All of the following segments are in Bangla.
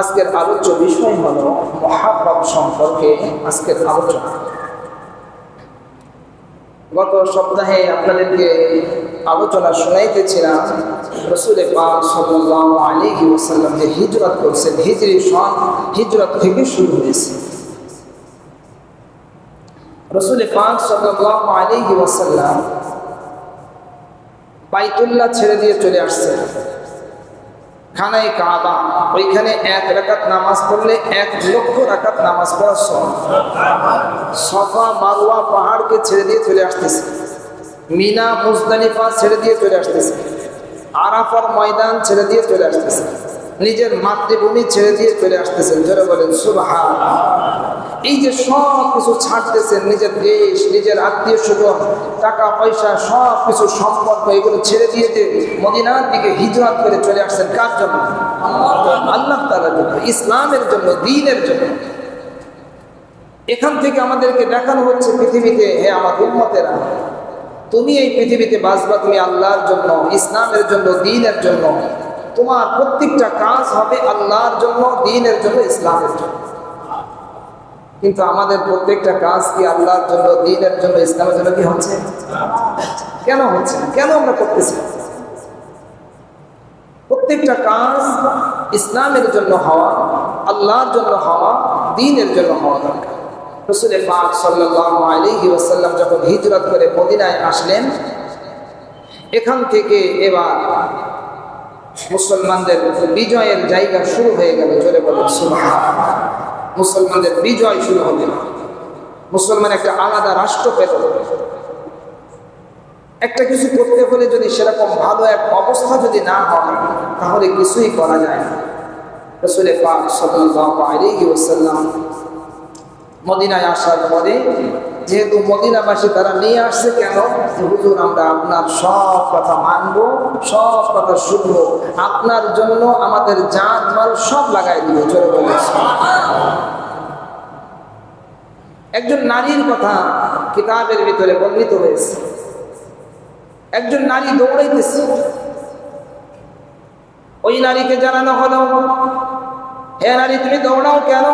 আজকের আলোচ্য বিষয় হল মহাভাব সম্পর্কে আজকের আলোচনা। গত সপ্তাহে আপনাদেরকে আলোচনা শোনাইতেছিলাম, রসুল পাক সাল্লাল্লাহু আলাইহি ওয়াসাল্লাম যে হিজরত করছেন, হিজরি সন, হিজরত থেকে শুরু হয়েছে। রসুল পাক সাল্লাল্লাহু আলাইহি ওয়াসাল্লাম বাইতুল্লাহ ছেড়ে দিয়ে চলে আসছেন। খানায় কাবা, ওইখানে এক রাকাত নামাজ পড়লে এক লক্ষ রাকাত নামাজ পড়ার সময় সফা মারুয়া পাহাড়কে ছেড়ে দিয়ে চলে আসতেছে। মিনা, মুজদালিফা ছেড়ে দিয়ে চলে আসতেছে। আরাফার ময়দান ছেড়ে দিয়ে চলে আসতেছে। নিজের মাতৃভূমি ছেড়ে দিয়ে চলে আসতেছেন। জোরে বলেন সুবহান এই যে সব কিছু ছাড়তেছেন, নিজের দেশ, নিজের আত্মীয় স্বজন, টাকা, পয়সা, সব কিছু সম্পর্ক এগুলো ছেড়ে দিয়ে মদিনার দিকে হিজরত করে চলে আসছেন, কার জন্য? আল্লাহ তালার জন্য, ইসলামের জন্য, দিনের জন্য। এখান থেকে আমাদেরকে দেখানো হচ্ছে পৃথিবীতে, হে আমার উন্মতেরা তুমি এই পৃথিবীতে বাঁচবা, তুমি আল্লাহর জন্য, ইসলামের জন্য, দিনের জন্য। তোমার প্রত্যেকটা কাজ হবে আল্লাহর জন্য, দিনের জন্য, ইসলামের জন্য। কিন্তু আমাদের প্রত্যেকটা কাজ কি আল্লাহর জন্য, দিনের জন্য, ইসলামের জন্য কি হচ্ছে? কেন হচ্ছে? কেন আমরা করতেছি? প্রত্যেকটা কাজ ইসলামের জন্য হওয়া, আল্লাহর জন্য হওয়া, দিনের জন্য হওয়া দরকার। রসুলের পাক সাল্লাল্লাহু আলাইহি ওয়াসাল্লাম যখন হিজরত করে মদিনায় আসলেন, এখান থেকে এবার মুসলমানদের বিজয়ের জায়গা শুরু হয়ে গেল, জোরে বলে সুবহানাল্লাহ। মুসলমানদের বিজয় শুরু হবে মুসলমান একটা আলাদা রাষ্ট্র পেল। একটা কিছু করতে হলে যদি সেরকম ভালো এক অবস্থা যদি না হয়, তাহলে কিছুই করা যায় না। রসুল পাক ওয়াসাল্লাম মদিনায় আসার পরে যেহেতু মদিনাবাসী তারা নিয়ে আসছে কেন? হুজুর, আমরা আপনার সব কথা মানব, সব কথা শুনব। আপনার জন্য আমাদের জান, মাল সব লাগাই দিব। চলে বলেছে একজন নারীর কথা কিতাবের ভিতরে বর্ণিত হয়েছে। একজন নারী দৌড়াইতেছে। ওই নারীকে জানানো হলো, হে নারী, তুমি দৌড়াও কেন?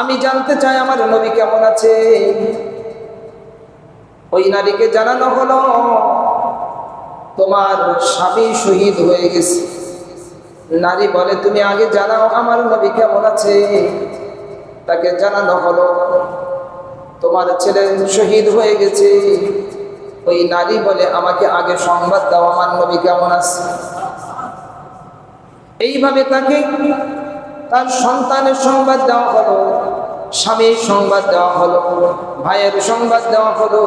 আমি জানতে চাই আমার নবী কেমন আছে ওই নারীকে জানানো হলো, তোমার স্বামী শহীদ হয়ে গেছে। নারী বলে, তুমি আগে জানাও আমার নবী কেমন আছে? তাকে জানানো হলো, তোমার ছেলে শহীদ হয়ে গেছে। ওই নারী বলে, আমাকে আগে সংবাদ দাও আমার নবী কেমন আছে? এইভাবে তাকে তার সন্তানের সংবাদ দেওয়া হলো, স্বামীর সংবাদ দেওয়া হলো, ভাইয়ের সংবাদ দেওয়া হলো,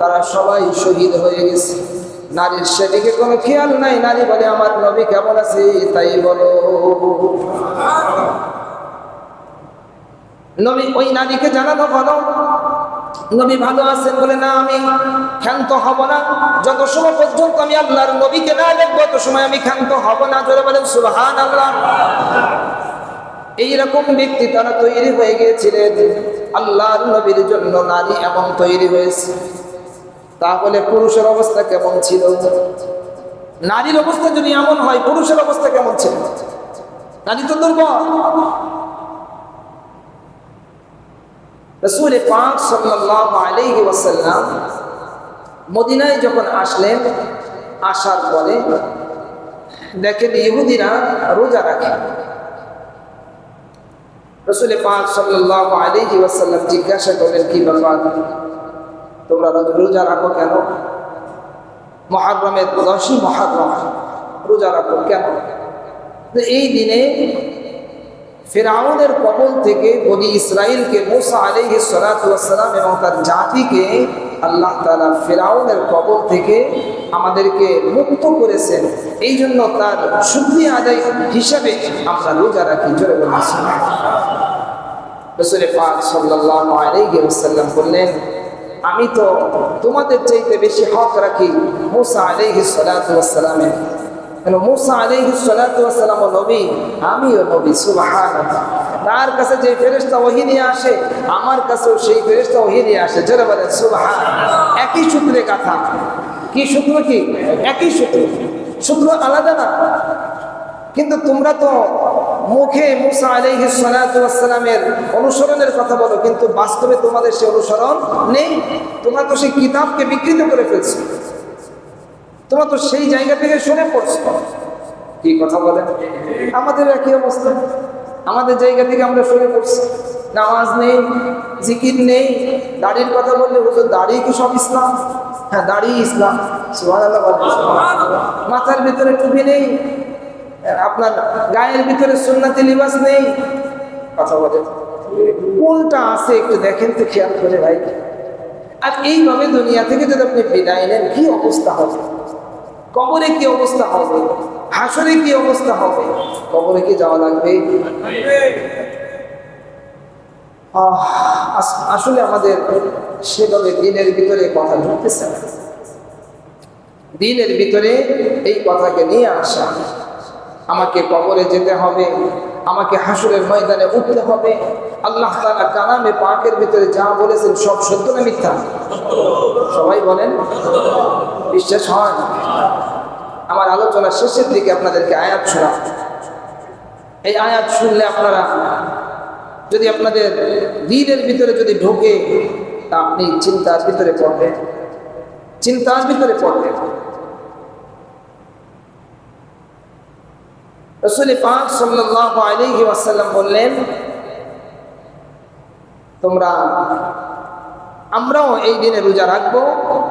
তারা সবাই শহীদ হয়ে গেছে। নারীর সেদিকে কোনো খেয়াল নাই, নারী বলে, আমার নবী কেমন আছে? তাই বলো। নবী, ওই নারীকে জানানো হলো নবী ভালো আছেন বলে না আমি ক্ষান্ত হব না। যত সময় পর্যন্ত আমি আল্লাহর নবীকে না দেখব তত সময় আমি ক্ষান্ত হব না। জোরে বলেন সুবহান আল্লাহ এইরকম ব্যক্তি তারা তৈরি হয়ে গিয়েছিলেন। আল্লাহর নবীর জন্য নারী এমন তৈরি হয়েছে। তাহলে পুরুষের অবস্থা কেমন ছিল? নারীর অবস্থা যদি এমন হয়, পুরুষের অবস্থা কেমন ছিল? নারী তো দুর্বল। রসুল পাক ওয়াসাল্লাম মদিনায় যখন আসলেন, আসার পরে দেখেন ইহুদিরা রোজা রাখে। রসুল পাক সাল্লাল্লাহু আলাইহি ওয়াসাল্লাম জিজ্ঞাসা করলেন কি ব্যাপার তোমরা রোজা রাখো কেন মহারমের দশই মহারম রোজা রাখো কেন এই দিনে ফেরাউনের কবল থেকে বনি ইসরায়েলকে মুসা আলাইহি সালাম এবং তার জাতিকে আল্লাহ তালা ফেরাউনের কবল থেকে আমাদেরকে মুক্ত করেছেন। এই জন্য তার শুদ্ধি আদায় হিসাবে আমরা রোজা রাখি, জোরে বলেছি বললেন, আমি তো তোমাদের চাইতে বেশি হক রাখি মুসা আলাইহি সালাতু ওয়াসসালামের। কেন মুসা আলাইহি সালাতু ওয়াসসালাম নবী, আমিও নবী, সুবহানাল্লাহ। তার কাছে যে ফেরেশতা ওহী নিয়ে আসে, আমার কাছেও সেই ফেরেশতা ওহী নিয়ে আসে। জোরে বলেন সুবহান একই সূত্রে কথা। কি সূত্র কি? একই সূত্র। সূত্র আলাদা না? কিন্তু তোমরা তো মুখে মুসা আলাইহি সালামের অনুসরণের কথা বলো, কিন্তু বাস্তবে তোমাদের সে অনুসরণ নেই। তোমরা তো সেই কিতাবকে বিকৃত করে ফেলছো। তোমরা তো সেই জায়গা থেকে সরে পড়ছো। কি কথা বলেন? আমাদের একই অবস্থা। আমাদের জায়গা থেকে আমরা সরে পড়ছি। নামাজ নেই, জিকির নেই, দাড়ির কথা বললে হুজুর দাড়ি কি সব ইসলাম? হ্যাঁ দাড়ি ইসলাম। মাথার ভিতরে টুপি নেই, আপনার গায়ের ভিতরে সুন্নাতি লিবাস নেই। কথা বলে কোনটা আছে, একটু দেখেন তো খেয়াল করে ভাই। আর এইভাবে দুনিয়া থেকে যদি আপনি বিদায় নেন, কি অবস্থা হবে? কবরে কি অবস্থা হবে? হাসরে কি অবস্থা হবে? কবরে কি যাওয়া লাগবে? আসলে আমাদের সেভাবে দিনের ভিতরে কথা ঢুকতেছে না। দিনের ভিতরে এই কথাকে নিয়ে আসা। আমাকে কবরে যেতে হবে, আমাকে হাসুরের ময়দানে উঠতে হবে। আল্লাহ তালা কালামে পাকের ভিতরে যা বলেছেন সব সত্য না মিথ্যা? সবাই বলেন? বিশ্বাস হয় আমার আলোচনা শেষের দিকে আপনাদেরকে আয়াত শোনা এই আয়াত শুনলে আপনারা, যদি আপনাদের দিনের ভিতরে যদি ঢোকে, তা আপনি চিন্তার ভিতরে পড়বেন। চিন্তার ভিতরে পড়বেন। বললেন, তোমরা আমরাও এই দিনে রোজা রাখব,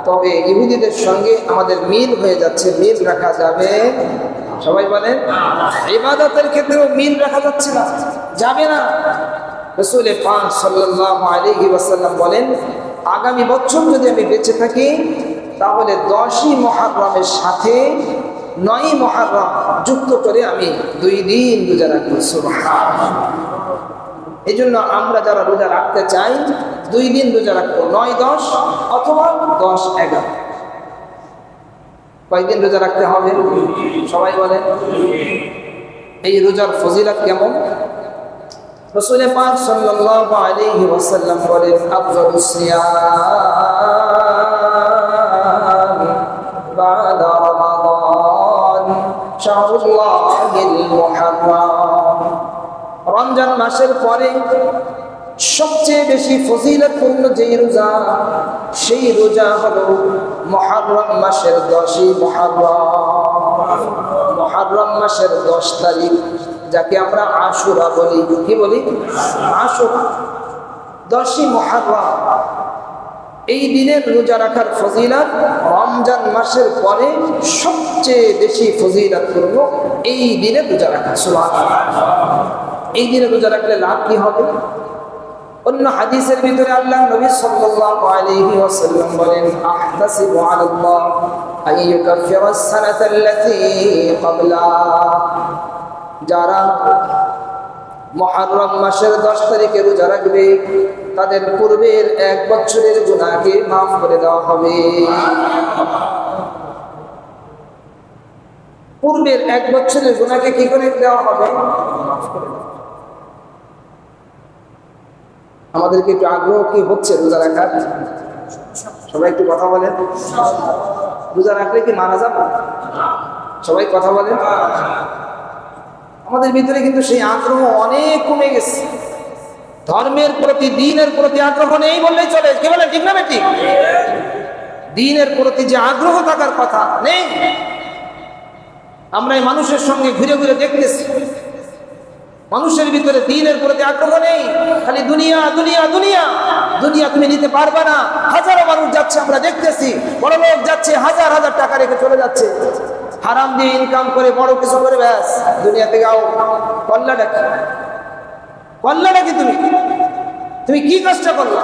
তবে ইহুদিদের সঙ্গে আমাদের মিল হয়ে যাচ্ছে, মিল রাখা যাবে। সবাই বলেন, ইবাদতের ক্ষেত্রেও মিল রাখা যাচ্ছে না, যাবে না। রসুল পাক ওয়াসাল্লাম বলেন, আগামী বছর যদি আমি বেঁচে থাকি, তাহলে দশই মহারমের সাথে নয় মহারম যুক্ত করে আমি দুই দিন রোজা রাখব এই জন্য আমরা যারা রোজা রাখতে চাই দুই দিন রোজা রাখব, নয় দশ অথবা দশ এগারো। কয়েকদিন রোজা রাখতে হবে? সবাই বলে এই রোজার ফজিলত কেমন? রসুলের পাক সাল্লাল্লাহু আলাইহি রমজান মাসের পরে সবচেয়ে বেশি ফজিলতপূর্ণ যেই রোজা, সেই রোজা হলো মহারম মাসের দশই মহারম মাসের দশ তারিখ, যাকে আমরা আশুরা বলি। কি বলি? আশুরা। দশই মহারম এই দিনের রোজা রাখার ফজিলত রমজান মাসের পরে সবচেয়ে বেশি ফজিলত করব এই দিনে রোজা রাখা। সুবহানাল্লাহ। এই দিনে রোজা রাখলে লাভ কি হবে? অন্য হাদিসের ভিতরে আল্লাহ নবী সাল্লাল্লাহু আলাইহি ওয়াসাল্লাম বলেন, আহতাসিবু আলাল্লাহ আন আস-সানাতা আল্লাতী ক্বাবলা। যারা মুহররম মাসের 10 তারিখে রোজা রাখবে, তাদের পূর্বের এক বছরের গুনাহকে মাফ করে দেওয়া হবে। পূর্বের এক বছরের গুনাহকে কি করে দেওয়া হবে? মাফ করে দেওয়া আমাদেরকে একটু আগ্রহ কি হচ্ছে রোজা রাখার? সবাই একটু কথা বলেন। রোজা রাখলে কি মারা যাব? সবাই কথা বলেন। আমাদের ভিতরে কিন্তু সেই আগ্রহ অনেক কমে গেছে। ধর্মের প্রতি, দিনের প্রতি আগ্রহ নেই বললেই চলে। কে বলে, ঠিক না বেটি দিনের প্রতি যে আগ্রহ থাকার কথা নেই। আমরা এই মানুষের সঙ্গে ঘুরে ঘুরে দেখতেছি। মানুষের ভিতরে দিনের প্রতি আগ্রহ নেই। খালি দুনিয়া দুনিয়া দুনিয়া। দুনিয়া তুমি নিতে পারবে না। হাজারো মানুষ যাচ্ছে, আমরা দেখতেছি। বড় লোক যাচ্ছে, হাজার হাজার টাকা রেখে চলে যাচ্ছে। হারাম দিয়ে ইনকাম করে, বড় কিছু করে, ব্যাস। দুনিয়া থেকে আও। কল্যাণটা কি? কল্যাণটা কি তুমি? তুমি কি কষ্ট করলা?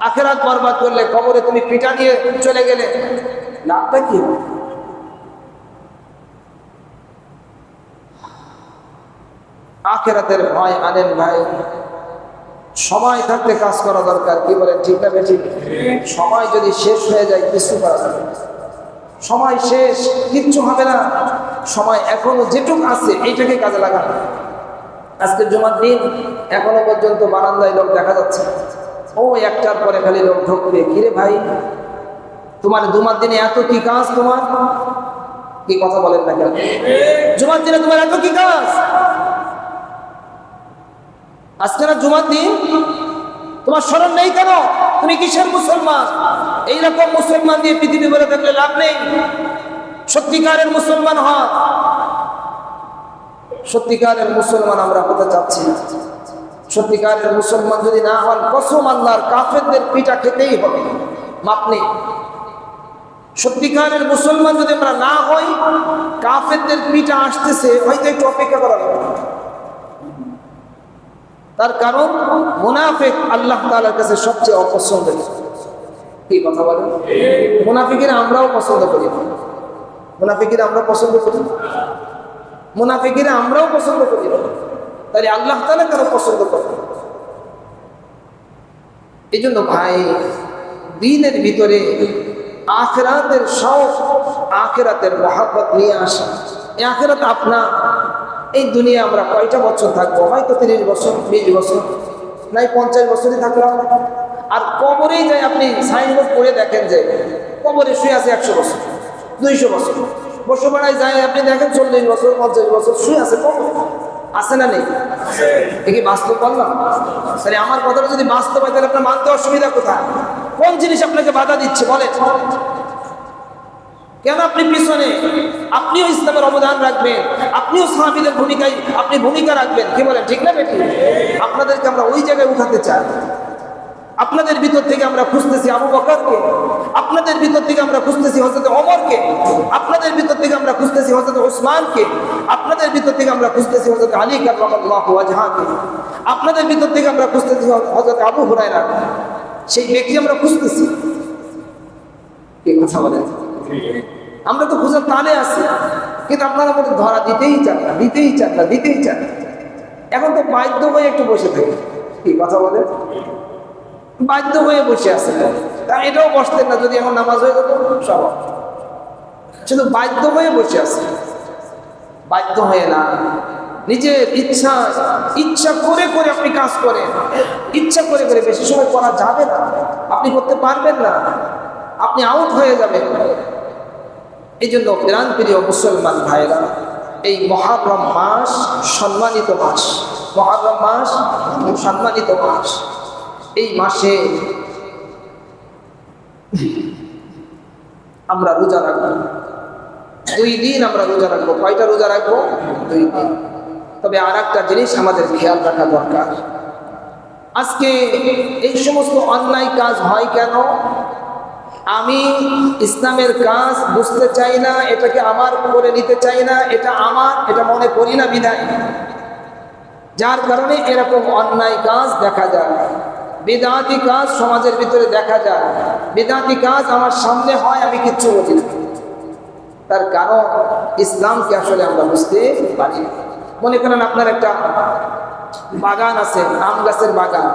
আখেরাত বরবাদ করলে কবরে তুমি পিঠা নিয়ে চলে গেলে। লাভটা কি? হবে? আখেরাতের ভয় আনেন ভাই সময় থাকতে কাজ করা দরকার, কি বলেন, ঠিক না বেঠিক? সময় যদি শেষ হয়ে যায়, কিছু করা যাবে সময় শেষ, কিচ্ছু হবে না। সময় এখনও যেটুক আছে, এইটাকে কাজে লাগানো। আজকে জমার দিন, এখনও পর্যন্ত বারান্দায় লোক দেখা যাচ্ছে। ও, একটার পরে খালি লোক ঢুকবে। কিরে ভাই, তোমার দুমার দিনে এত কি কাজ তোমার? কি কথা বলেন না কেন? জুমার দিনে তোমার এত কি কাজ? আজকে না জুমার দিন তোমার স্মরণ নেই কেন? তুমি কিসের মুসলমান? এইরকম মুসলমান দিয়ে পৃথিবী বলে থাকলে লাভ নেই। সত্যিকারের মুসলমান হন সত্যিকারের মুসলমান আমরা হতে চাচ্ছি সত্যিকারের মুসলমান যদি না হন, কসম আল্লাহর কাফেরদের পিঠা খেতেই হবে। মাপ নেই। সত্যিকারের মুসলমান যদি আমরা না হই, কাফেরদের পিঠা আসতেছে, হয়তো একটু অপেক্ষা করা হবে তার কারণ মুনাফিক আল্লাহ তাআলার কাছে সবচেয়ে অপছন্দের। কি কথা বলেন? মুনাফিকের আমরাও পছন্দ করি। না মুনাফিকের আমরা পছন্দ করি? না মুনাফিকের আমরাও পছন্দ করি। না তাহলে আল্লাহ তাআলা কেন পছন্দ করে এই জন্য ভাই, দিনের ভিতরে আখেরাতের সব আখেরাতের মহাব্বত নিয়ে আসা। আখেরাত আপনার এই দুনিয়া আমরা কয়টা বছর থাকব? হয়তো তিরিশ বছর বিশ বছর নাই পঞ্চাশ বছরই থাকলাম। আর কবরেই যায় আপনি সাইনবোর্ড করে দেখেন যে কবরে শুয়ে আছে একশো বছর দুইশো বছর। বসবাড়ায় যায় আপনি দেখেন চল্লিশ বছর পঞ্চাশ বছর শুয়ে আছে কবর। আছে না নেই? কি বাস্তব বললাম তাহলে আমার কথাটা যদি বাস্তব হয় তাহলে আপনার মানতে অসুবিধা কোথায়? কোন জিনিস আপনাকে বাধা দিচ্ছে? বলেন। কেন আপনি পিছনে? আপনিও ইসলামের অবদান রাখবেন, আপনিও সাহাবিদের ভূমিকায়, আপনি ভূমিকা রাখবেন। কি বলেন, ঠিক না বেটি? আপনাদেরকে আমরা ওই জায়গায় উঠাতে চাই। আপনাদের ভিতর থেকে আমরা খুঁজতেছি আবু বকরকে, আপনাদের ভিতর থেকে আমরা খুঁজতেছি হজরত অমরকে আপনাদের ভিতর থেকে আমরা খুঁজতেছি হজরত ওসমানকে, আপনাদের ভিতর থেকে আমরা খুঁজতেছি হজরত আলী ওয়াজহাকে, আপনাদের ভিতর থেকে আমরা খুঁজতেছি হজরত আবু হুরায়রা সেই ব্যক্তি আমরা খুঁজতেছি। কথা বলেন? আমরা তো খোঁজার টানে আছি, কিন্তু আপনারা আমাদের ধরা দিতেই চান না, দিতেই চান না, দিতেই চান এখন তো বাধ্য হয়ে একটু বসে থাকি। কি কথা বলে? বাধ্য হয়ে বসে আছে তা। এটাও বসতেন না, যদি এখন নামাজ হয়ে যেত সব শুধু বাধ্য হয়ে বসে আছে। বাধ্য হয়ে না, নিজের ইচ্ছা ইচ্ছা করে করে আপনি কাজ করেন। ইচ্ছা করে করে বেশি সময় করা যাবে না। আপনি করতে পারবেন না। আপনি আউট হয়ে যাবেন। এই জন্য প্রাণ প্রিয় মুসলমান ভাইরা এই মহারম মাস সম্মানিত মাস, মহারম মাস সম্মানিত মাস। এই মাসে আমরা রোজা রাখব। দুই দিন আমরা রোজা রাখব। কয়টা রোজা রাখব? দুই দিন। তবে আর একটা জিনিস আমাদের খেয়াল রাখা দরকার। আজকে এই সমস্ত অন্যায় কাজ হয় কেন? আমি ইসলামের কাজ বুঝতে চাই না, এটাকে আমার করে নিতে চাই না, এটা আমার, এটা মনে করি না বিদায়। যার কারণে এরকম অন্যায় কাজ দেখা যায়। বেদাতি কাজ সমাজের ভিতরে দেখা যায়। বেদাতি কাজ আমার সামনে হয়, আমি কিচ্ছু বুঝি না। তার কারণ ইসলামকে আসলে আমরা বুঝতে পারি মনে করেন আপনার একটা বাগান আছে, আম গাছের বাগান।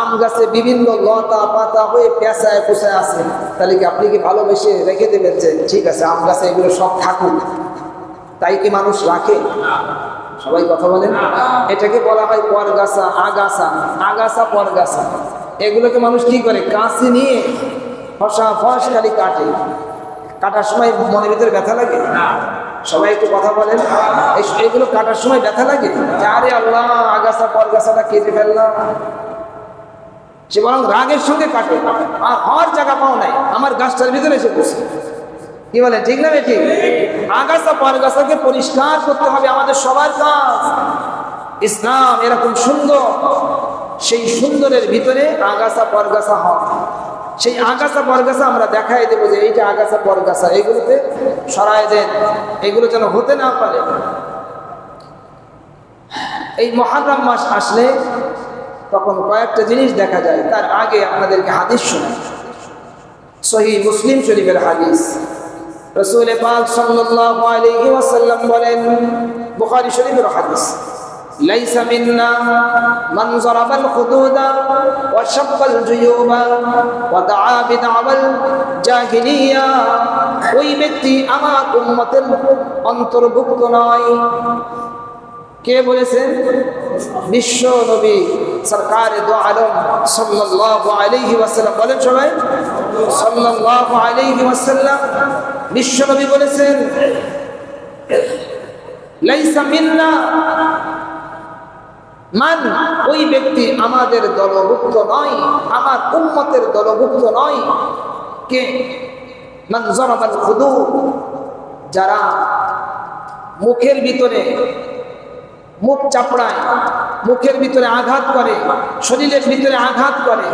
আম গাছে বিভিন্ন লতা পাতা হয়ে পেঁচায় পোষায় আছে। তাহলে কি আপনি কি ভালোবেসে রেখে দেবেন যে, ঠিক আছে, আম গাছে এগুলো সব থাকুক তাই কি মানুষ রাখে? সবাই কথা বলেন। এটাকে বলা হয় পরগাছা, আগাছা। আগাছা, পরগাছা। এগুলোকে মানুষ কি করে? কাঁচি নিয়ে ফসা, ফস খালি কাটে। কাটার সময় মনের ভিতরে ব্যথা লাগে? সবাই একটু কথা বলেন। এগুলো কাটার সময় ব্যথা লাগে? আরে আল্লাহ আগাছা পরগাছাটা কেটে ফেললাম। সে বরং রাগের সঙ্গে কাটে। আর হওয়ার জায়গা পাও নাই। আমার গাছটার ভিতরে এসে বসে কি বলে ঠিক না ঠিক আগাছা পরগাছাকে পরিষ্কার করতে হবে আমাদের সবার কাজ। ইসলাম এরকম সুন্দর। সেই সুন্দরের ভিতরে আগাছা পরগাছা হয়। সেই আগাছা পরগাছা আমরা দেখাই দেবো যে এইটা আগাছা পরগাছা এগুলোতে সরাই দেন। এগুলো যেন হতে না পারে। এই মহারাম মাস আসলে তখন কয়েকটা জিনিস দেখা যায়, তার আগে আপনাদেরকে হাদিস শোনাই। সহি মুসলিম শরীফের হাদিস। রসুল পাক সাল্লাল্লাহু বলেন, বুখারী শরীফের হাদিস। ليس منا من ضرب الخدود وشق الجيوب ودعا بدعوى الجاهلية ওই ব্যক্তি আমার উম্মতের অন্তর্ভুক্ত নয় কে বলেছেন বিশ্ব নবী সরকার দো আলম সাল্লাল্লাহু আলাইহি ওয়াসাল্লাম বলেন সবাই সাল্লাল্লাহু আলাইহি ওয়াসাল্লাম বিশ্ব নবী বলেছেন লাইসা মিন্না মান, ওই ব্যক্তি আমাদের দলভুক্ত নয়, আমার উন্মতের দলভুক্ত নয়। কে? মান জরাবাল খুদু যারা মুখের ভিতরে মুখ চাপড়ায়, মুখের ভিতরে আঘাত করে, শরীরের ভিতরে আঘাত করে,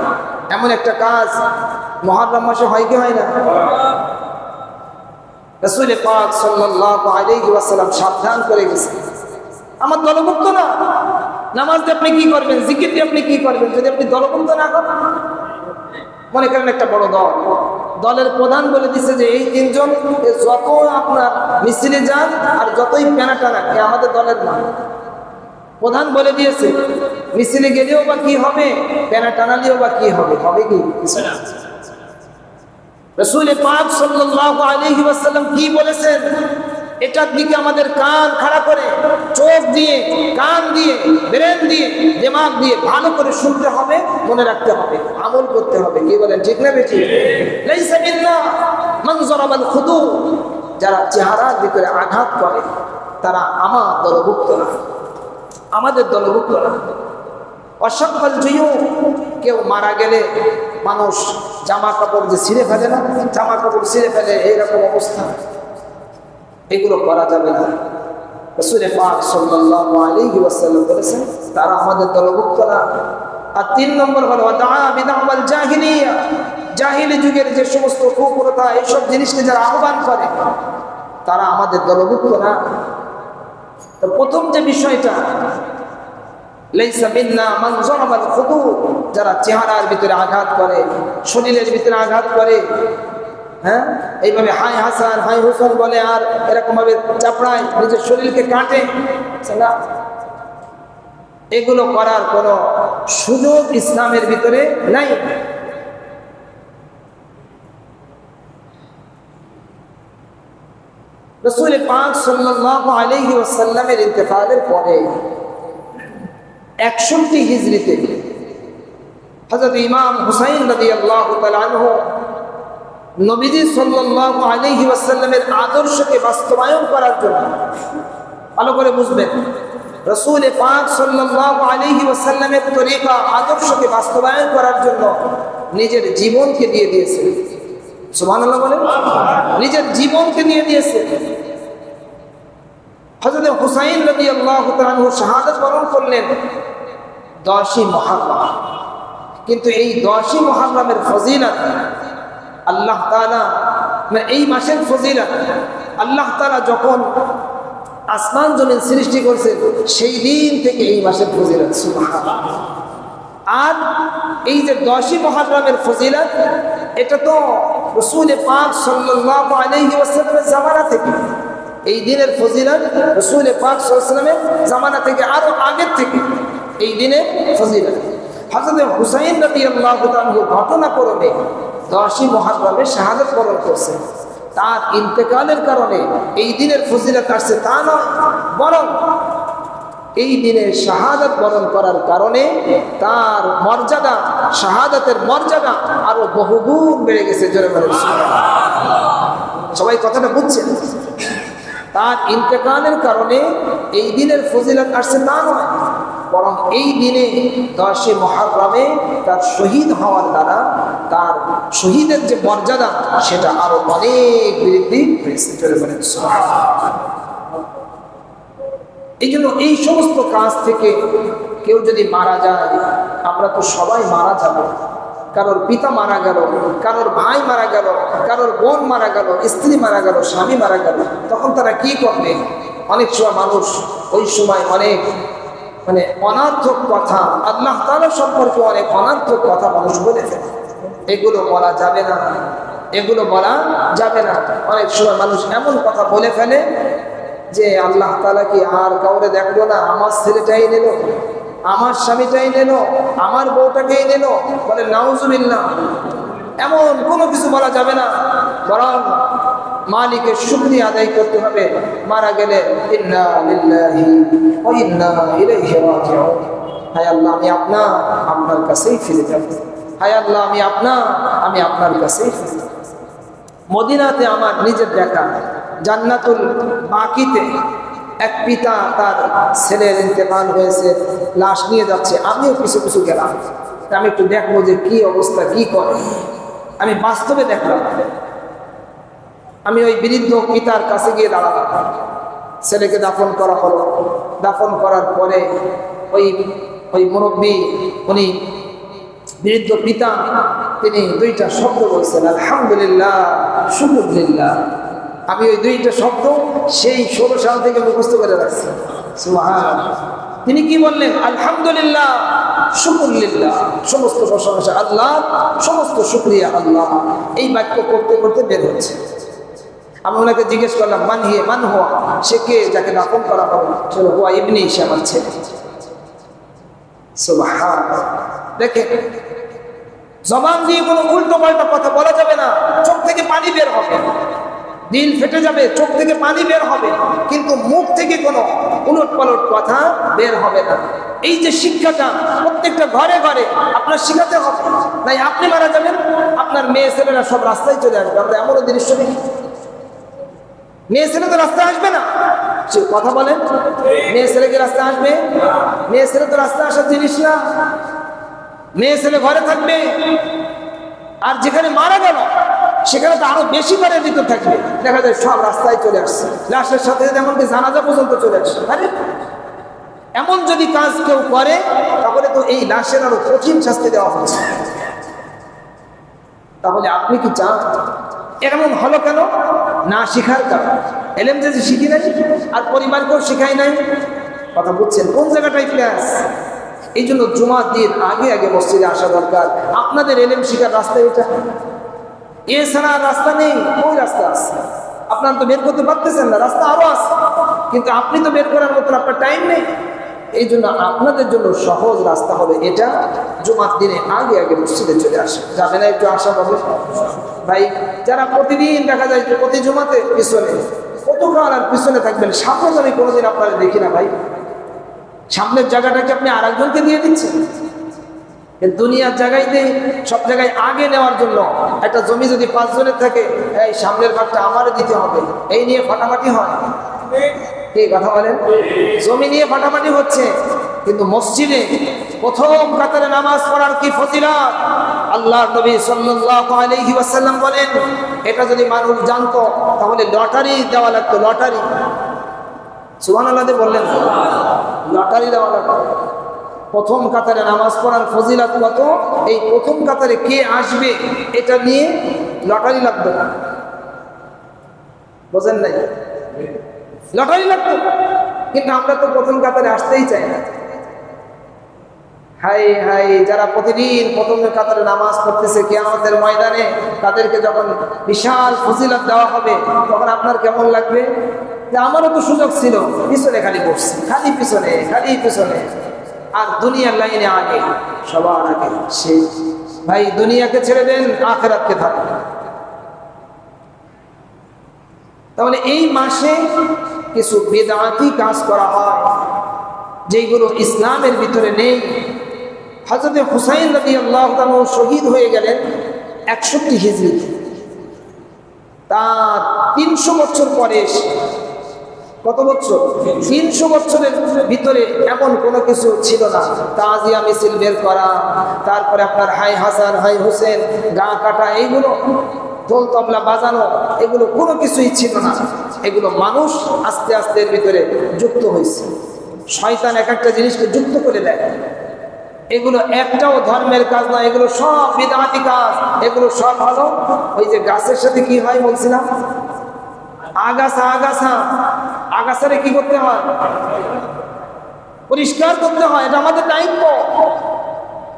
এমন একটা কাজ মহারম হয় কি হয় না? রসুল পাক ওয়াসাল্লাম সাবধান করে গেছে আমার দলভুক্ত না। নামাজ আপনি কি করবেন? জিকির দিয়ে আপনি কি করবেন? যদি আপনি দলভুক্ত না করেন মনে করেন একটা বড় দল। দলের প্রধান বলে দিছে যে এই তিনজন যত আপনার মিছিলে যান আর যতই প্যানা টানা, এ আমাদের দলের নাম প্রধান বলে দিয়েছে, মিছিলে গেলেও বা কি হবে? প্যানা টানালেও বা কি হবে? হবে কি। রসুল পাক সাল্লাল্লাহু আলাইহি ওয়াসাল্লাম কি বলেছেন? এটার দিকে আমাদের কান খাড়া করে, চোখ দিয়ে, কান দিয়ে, ব্রেন দিয়ে, দিমাগ দিয়ে ভালো করে শুনতে হবে, মনে রাখতে হবে, আমল করতে হবে। কি বলেন, ঠিক না বেটি খুদু। যারা চেহারার ভিতরে আঘাত করে, তারা আমার দলভুক্ত না। আমাদের দলভুক্ত না। অসংখ্য জয়ু কেউ মারা গেলে মানুষ জামা কাপড় যে ছিঁড়ে ফেলে না, জামা কাপড় ছিঁড়ে ফেলে, এইরকম অবস্থা। এগুলো করা যাবে না। রসুলের পাক সাল্লাল্লাহু আলাইহি ওয়াসাল্লাম বলেছেন, তারা আমাদের দলভুক্ত না। আর তিন নম্বর হলো বিদাওয়াল জাহিলিয়া। জাহিলি যুগের যে সমস্ত কুপ্রথা এইসব জিনিসকে যারা আহ্বান করে, তারা আমাদের দলভুক্ত না। তো প্রথম যে বিষয়টা যারা চেহারার ভিতরে আঘাত করে, শরীরের ভিতরে আঘাত করে হ্যাঁ? এইভাবে হাই হাসান হাই হুসন বলে আর এরকম ভাবে চাপড়ায়, নিজের শরীরকে কাটে। এগুলো করার কোনো সুযোগ ইসলামের ভিতরে নাই। রসুল পাক সাল্লাল্লাহু আলাইহি ওয়াসাল্লামের ইন্তেকালের পরে একষট্টি হিজড়িতে হজরত ইমাম হুসাইন রদি আল্লাহ তালহ নবীজি সাল্লাল্লাহু আলাইহি ওয়াসাল্লামের আদর্শকে বাস্তবায়ন করার জন্য, ভালো করে বুঝবেন, রসুল পাক সাল্লাল্লাহু আলাইহি ওয়াসাল্লামের তরিকা, আদর্শকে বাস্তবায়ন করার জন্য নিজের জীবনকে দিয়ে দিয়েছে সুবহানাল্লাহ বলেন, নিজের জীবনকে দিয়ে দিয়েছে হজরত হুসাইন রবি আল্লাহ শাহাদত বরণ করলেন, দশই মহারম। কিন্তু এই দশই মহারমের ফজিলত আল্লাহ তালা মানে এই মাসের ফজিলত, আল্লাহ তালা যখন আসমান জমিন সৃষ্টি করছে, সেই দিন থেকে এই মাসের সুবহানাল্লাহ। আর এই যে দশই মহারমের ফজিলত, এটা তো রসুল পাক ওয়াসাল্লামের জামানা থেকে এই দিনের ফজিলত রসুল পাক সাল্লামের জামানা থেকে, আরও আগের থেকে এই দিনের ফজিলত হজরত হুসাইন নবী আল্লাহ ঘটনাক্রমে দশই মহারমে শাহাদত বরণ করছেন তার ইন্তেকালের কারণে এই দিনের ফজিলত আসছে তা নয় বরং এই দিনে শাহাদাত বরণ করার কারণে তার মর্যাদা, শাহাদাতের মর্যাদা আরও বহুগুণ বেড়ে গেছে, জোরে সবাই কথাটা বুঝছেন? তার ইন্তেকালের কারণে এই দিনের ফজিলত আসছে তা নয় বরং এই দিনে দশে মহারমে তার শহীদ হওয়ার দ্বারা তার শহীদের যে মর্যাদা, সেটা আরও অনেক বৃদ্ধি। এই জন্য এই সমস্ত কাজ থেকে কেউ যদি মারা যায়, আমরা তো সবাই মারা যাব। কারোর পিতা মারা গেল, কারোর ভাই মারা গেল, কারোর বোন মারা গেল, স্ত্রী মারা গেল, স্বামী মারা গেল, তখন তারা কি করবে? অনেক সময় মানুষ ওই সময় অনেক মানে অনার্থক কথা, আল্লাহ তালা সম্পর্কে অনেক অনার্থক কথা মানুষ বলে ফেলে। এগুলো বলা যাবে না। এগুলো বলা যাবে না। অনেক সময় মানুষ এমন কথা বলে ফেলে যে আল্লাহ তালা কি আর কাউরে দেখল না? আমার ছেলেটাই নিল, আমার স্বামীটাই নিল, আমার বউটাকেই নিল। বলে, নাউজুবিল্লাহ। এমন কোনো কিছু বলা যাবে না। বরং মালিকের শুক্রিয়া আদায় করতে হবে। মারা গেলে হায় আল্লাহ, আমি আপনার আপনার কাছেই ফিরে যাব। হায় আল্লাহ, আমি আপনার আমি আপনার কাছেই ফিরে যাব। মদিনাতে আমার নিজের দেখা, জান্নাতুল বাকিতে এক পিতা তার ছেলের ইন্তেকাল হয়েছে, লাশ নিয়ে যাচ্ছে। আমিও কিছু কিছু গেলাম। আমি একটু দেখব যে কি অবস্থা, কি করে। আমি বাস্তবে দেখলাম আমি ওই বৃদ্ধ পিতার কাছে গিয়ে দাঁড়ালাম। ছেলেকে দাফন করা হলো। দাফন করার পরে ওই ওই মুরব্বী, উনি বৃদ্ধ পিতা, তিনি দুইটা শব্দ বলছেন, আলহামদুলিল্লাহ, শুকুরলিল্লাহ। আমি ওই দুইটা শব্দ সেই ষোলো সাল থেকে মুখস্থ করে রাখছি। তিনি কি বললেন? আলহামদুলিল্লাহ, শুকুরলিল্লাহ। সমস্ত প্রশংসা আল্লাহ, সমস্ত শুক্রিয়া আল্লাহ। এই বাক্য করতে করতে বের হচ্ছে। আমি ওনাকে জিজ্ঞেস করলাম, মান হিয়ে মান হওয়া সে কে? যাকে দাফন করা হবে। চলো, হুয়া ইবনি সে আমার ছেলে। দেখেন, জবান দিয়ে কোনো উল্টো পাল্টা কথা বলা যাবে না। চোখ থেকে পানি বের হবে। দিল ফেটে যাবে, চোখ থেকে পানি বের হবে। কিন্তু মুখ থেকে কোনো উলট পালট কথা বের হবে না। এই যে শিক্ষাটা প্রত্যেকটা ঘরে ঘরে আপনার শিখাতে হবে। তাই আপনি মারা যাবেন, আপনার মেয়ে ছেলেরা সব রাস্তায় চলে আসবে। আমরা এমনও দৃশ্য দেখি। মেয়ে ছেলে তো রাস্তায় আসবে না। কথা বলেন, মেয়ে ছেলে কি রাস্তায় আসবে? মেয়ে ছেলে তো রাস্তায় আসার জিনিস না। মেয়ে ছেলে ঘরে থাকবে, আর যেখানে মারা গেল, সেখানে তো আরও বেশি করে দিতে থাকবে। দেখা যায় সব রাস্তায় চলে আসছে। লাশের সাথে সাথে এমনকি জানাজা পর্যন্ত চলে আসছে। আরে, এমন যদি কাজ কেউ করে, তাহলে তো এই লাশের আরও কঠিন শাস্তি দেওয়া হচ্ছে। তাহলে আপনি কি চান? এমন হলো কেন? না শিখার কারণ। এলেম যে শিখি নাই, আর পরিবারকেও শিখাই নাই, কথা বুঝছেন? কোন জায়গাটাই প্লাস এই জন্য জুমার দিন আগে আগে মসজিদে আসা দরকার। আপনাদের এলেম শিখার রাস্তা এটা। এছাড়া রাস্তা নেই ওই রাস্তা আছে? আপনার তো বের করতে পারতেছেন না, রাস্তা আরও আছে। কিন্তু আপনি তো বের করার মতন আপনার টাইম নেই। এই জন্য আপনাদের জন্য সহজ রাস্তা হবে এটা। জুমার দিনে আগে আগে মসজিদে চলে আসে। যাবে না একটু আশা হবে ভাই, যারা প্রতিদিন দেখা যায় যে প্রতি জমাতে পিছনে কতক্ষণ আর পিছনে থাকবেন? সামনে আমি কোনোদিন আপনারা দেখি না ভাই। সামনের জায়গাটাকে আপনি আর একজনকে দিয়ে দিচ্ছেন? দুনিয়ার জায়গাইতে সব জায়গায় আগে নেওয়ার জন্য। একটা জমি যদি পাঁচজনের থাকে, এই সামনের ভাগটা আমারও দিতে হবে। এই নিয়ে ফাটাফাটি হয়। কি কথা বলেন? জমি নিয়ে ফাটাফাটি হচ্ছে, কিন্তু মসজিদে প্রথম কাতারে নামাজ পড়ার কি ফজিলত? আল্লাহ নবী সাল্লাল্লাহু ওয়াসাল্লাম বলেন, এটা যদি মানুষ জানতো, তাহলে লটারি দেওয়া লাগতো, লটারি। সুবহানাল্লাহ বললেন, লটারি দেওয়া লাগতো। প্রথম কাতারে নামাজ পড়ার ফজিলাত কত? এই প্রথম কাতারে কে আসবে, এটা নিয়ে লটারি লাগবে বোঝেন নাই? লটারি লাগতো। কিন্তু আমরা তো প্রথম কাতারে আসতেই চাই না। হাই হাই, যারা প্রতিদিন প্রথম কাতারে নামাজ পড়তেছে কেয়ামতের ময়দানে, তাদেরকে যখন বিশাল ফজিলত দেওয়া হবে, তখন আপনার কেমন লাগবে? যে আমারও তো সুযোগ ছিল, পিছনে খালি বসছি, খালি পিছনে খালি পিছনে। আর দুনিয়ার লাইনে আগে, সবার আগে সে ভাই, দুনিয়াকে ছেড়ে দেন, আখেরাতকে থাকবে তাহলে এই মাসে কিছু বেদাতি কাজ করা হয় যেগুলো ইসলামের ভিতরে নেই হজরত হুসাইন রবি আল্লাহ শহীদ হয়ে গেলেন একষট্টি হিজড়িতে তার তিনশো বছর পরে কত বছর? তিনশো বছরের ভিতরে এমন কোনো কিছু ছিল না। তাজিয়া মিছিল বের করা, তারপরে আপনার হাই হাসান, হাই হোসেন, গা কাটা, এইগুলো দোল তবলা বাজানো, এগুলো কোনো কিছুই ছিল না। এগুলো মানুষ আস্তে আস্তে এর ভিতরে যুক্ত হয়েছে। শয়তান এক একটা জিনিসকে যুক্ত করে দেয়। এগুলো একটাও ধর্মের কাজ না, এগুলো সব বিদাতি কাজ। এগুলো সব হলো ওই যে গাছের সাথে কি হয় বলছিলাম? আগাছা আগাছা। আগাছারে কি করতে হয়? পরিষ্কার করতে হয়, এটা আমাদের দায়িত্ব।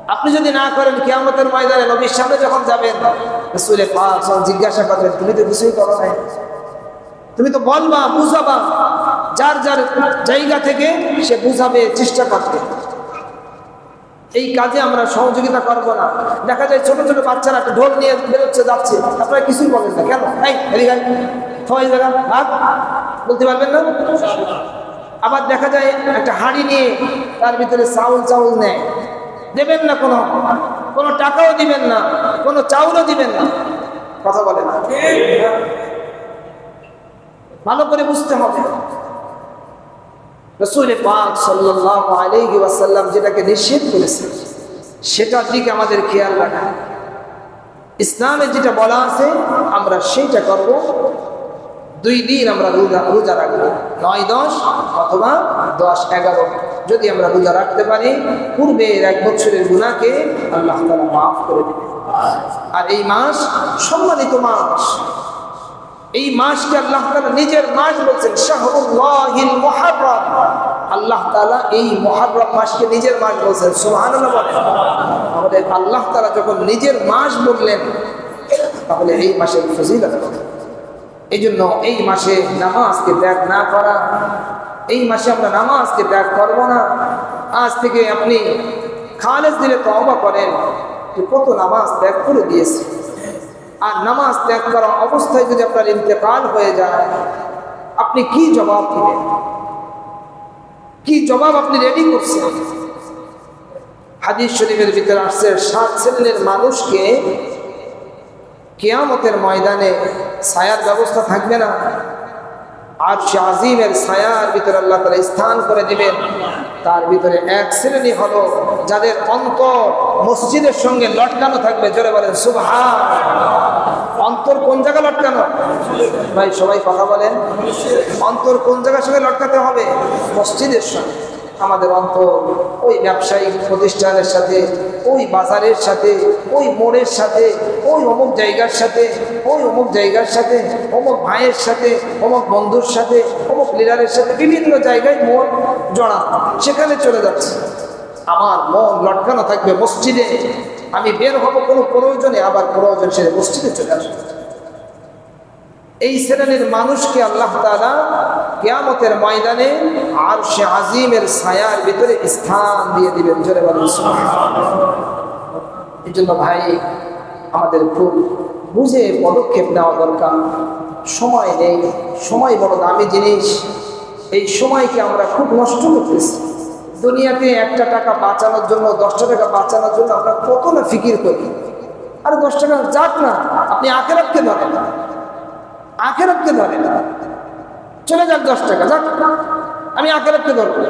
আপনি যদি না করেন, কেয়ামতের ময়দানে নবীর সামনে যখন যাবেন জিজ্ঞাসা করবেন, তুমি তো কিছুই করো নাই। তুমি তো বলবা, বুঝাবা। যার যার জায়গা থেকে সে বুঝাবে, চেষ্টা করবে। এই কাজে আমরা সহযোগিতা করব না। দেখা যায় ছোট ছোট বাচ্চারা একটা ঢোল নিয়ে বেরোচ্ছে, যাচ্ছে। আপনারা কিছুই বলেন না, কেন? এই, এদিকে হাত, বলতে পারবেন না? আবার দেখা যায় একটা হাঁড়ি নিয়ে তার ভিতরে চাউল চাউল নেয়। দেবেন না কোনো কোনো টাকাও দিবেন না, কোনো চাউলও দিবেন না। কথা বলে না ভালো করে বুঝতে হবে। রসুল পাক সাল্লাল্লাহু আলাইহি ওয়াসাল্লাম যেটাকে নিষেধ করেছেন, সেটার দিকে আমাদের খেয়াল রাখা। ইসলামে যেটা বলা আছে, আমরা সেইটা করব। দুই দিন আমরা রোজা রোজা রাখব। নয় দশ অথবা দশ এগারো। যদি আমরা রোজা রাখতে পারি পূর্বের এক বছরের গুণাকে আল্লাহ তালা মাফ করে দেবে আর এই মাস সম্মানিত মাস। এই মাসকে আল্লাহ তালা নিজের মাস বলছেন, শাহরুল্লাহিল মুহাররম। আল্লাহ তালা এই মুহাররম মাসকে নিজের মাস বলছেন, সুবহানাল্লাহ বলেন। আমাদের আল্লাহ তালা যখন নিজের মাস বললেন, তাহলে এই মাসের ফজিলত? এই জন্য এই মাসে নামাজকে ত্যাগ না করা, এই মাসে আমরা নামাজকে ত্যাগ করব না। আজ থেকে আপনি খালেজ দিলে তওবা করেন কত নামাজ ত্যাগ করে দিয়েছে। আর নামাজ ত্যাগ করা অবস্থায় যদি আপনার ইন্তেকাল হয়ে যায়, আপনি কি জবাব দিবেন? কি জবাব আপনি রেডি করছেন? হাদিস শরীফের ভিতরে আসছে, সাত শ্রেণির মানুষকে কেয়ামতের ময়দানে ছায়ার ব্যবস্থা থাকবে না। আর সে আজিমের ছায়ার ভিতরে আল্লাহ তালা স্থান করে দিবেন। তার ভিতরে এক শ্রেণি হলো যাদের অন্ত মসজিদের সঙ্গে লটকানো থাকবে, জোরে বলেন সুভা অন্তর কোন জায়গা লটকানো? ভাই, সবাই কথা বলেন। অন্তর কোন জায়গার সঙ্গে লটকাতে হবে? মসজিদের সঙ্গে। আমাদের অন্তর, ওই ব্যবসায়িক প্রতিষ্ঠানের সাথে, ওই বাজারের সাথে, ওই মোড়ের সাথে, ওই অমুক জায়গার সাথে, ওই অমুক জায়গার সাথে, অমুক ভাইয়ের সাথে, অমুক বন্ধুর সাথে, অমুক লিডারের সাথে বিভিন্ন জায়গায় মন জড়া সেখানে চলে যাচ্ছে। আমার মন লটকানো থাকবে মসজিদে। আমি বের হব কোনো প্রয়োজনে, আবার প্রয়োজন সে মসজিদে চলে আসবে। এই শ্রেণির মানুষকে আল্লাহ তালা কেয়ামতের ময়দানে আর সে আজিমের ছায়ার ভিতরে স্থান দিয়ে দিবেন। জোরে এই জন্য ভাই, আমাদের খুব বুঝে পদক্ষেপ নেওয়া দরকার। সময় নেই, সময় বড় দামি জিনিস। এই সময়কে আমরা খুব নষ্ট করতেছি। দুনিয়াতে একটা টাকা বাঁচানোর জন্য, দশটা টাকা বাঁচানোর জন্য আমরা কত না ফিকির করি। আরে দশ টাকা যাক না, আপনি আখেরাতকে ধরেন। আখেরাতকে ধরেন। চলে যাক দশ টাকা যাক। আমি আখেরাতকে ধরবো।